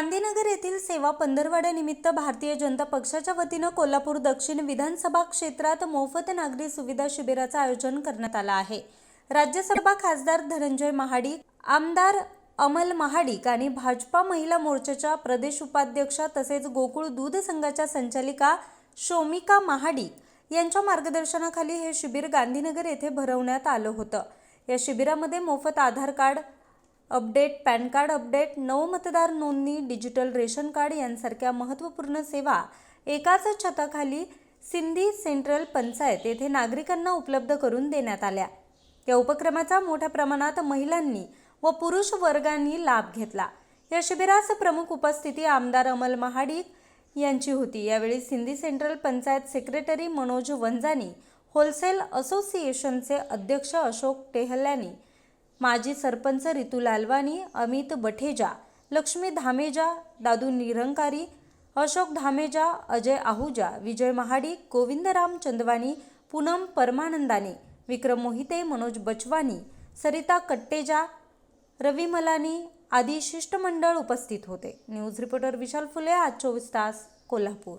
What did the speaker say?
गांधीनगर येथील सेवा पंधरवड्यानिमित्त भारतीय जनता पक्षाच्या वतीनं कोल्हापूर दक्षिण विधानसभा क्षेत्रात मोफत नागरी सुविधा शिबिराचं आयोजन करण्यात आलं आहे. राज्यसभा खासदार धनंजय महाडिक आमदार अमल महाडिक आणि भाजपा महिला मोर्चाच्या प्रदेश उपाध्यक्षा तसेच गोकुळ दूध संघाच्या संचालिका शोमिका महाडिक यांच्या मार्गदर्शनाखाली हे शिबिर गांधीनगर येथे भरवण्यात आलं होतं. या शिबिरामध्ये मोफत Aadhaar card update PAN card update नवमतदार नोंदणी डिजिटल रेशन कार्ड यांसारख्या महत्त्वपूर्ण सेवा एकाच छताखाली सिंधी सेंट्रल पंचायत येथे नागरिकांना उपलब्ध करून देण्यात आल्या. या उपक्रमाचा मोठ्या प्रमाणात महिलांनी व पुरुष वर्गांनी लाभ घेतला. या शिबिरास प्रमुख उपस्थिती आमदार अमल महाडिक यांची होती. यावेळी Sindhi central panchayat secretary Manoj Vanjani wholesale असोसिएशनचे अध्यक्ष अशोक टेहल्यानी माजी सरपंच रितू लालवानी अमित बठेजा लक्ष्मी धामेजा दादू निरंकारी अशोक धामेजा अजय आहुजा विजय महाडिक गोविंदराम चंदवानी पूनम परमानंदानी विक्रम मोहिते मनोज बचवानी सरिता कट्टेजा रवी मलानी आदी शिष्टमंडळ उपस्थित होते. न्यूज रिपोर्टर विशाल फुले आज चोवीस तास कोल्हापूर.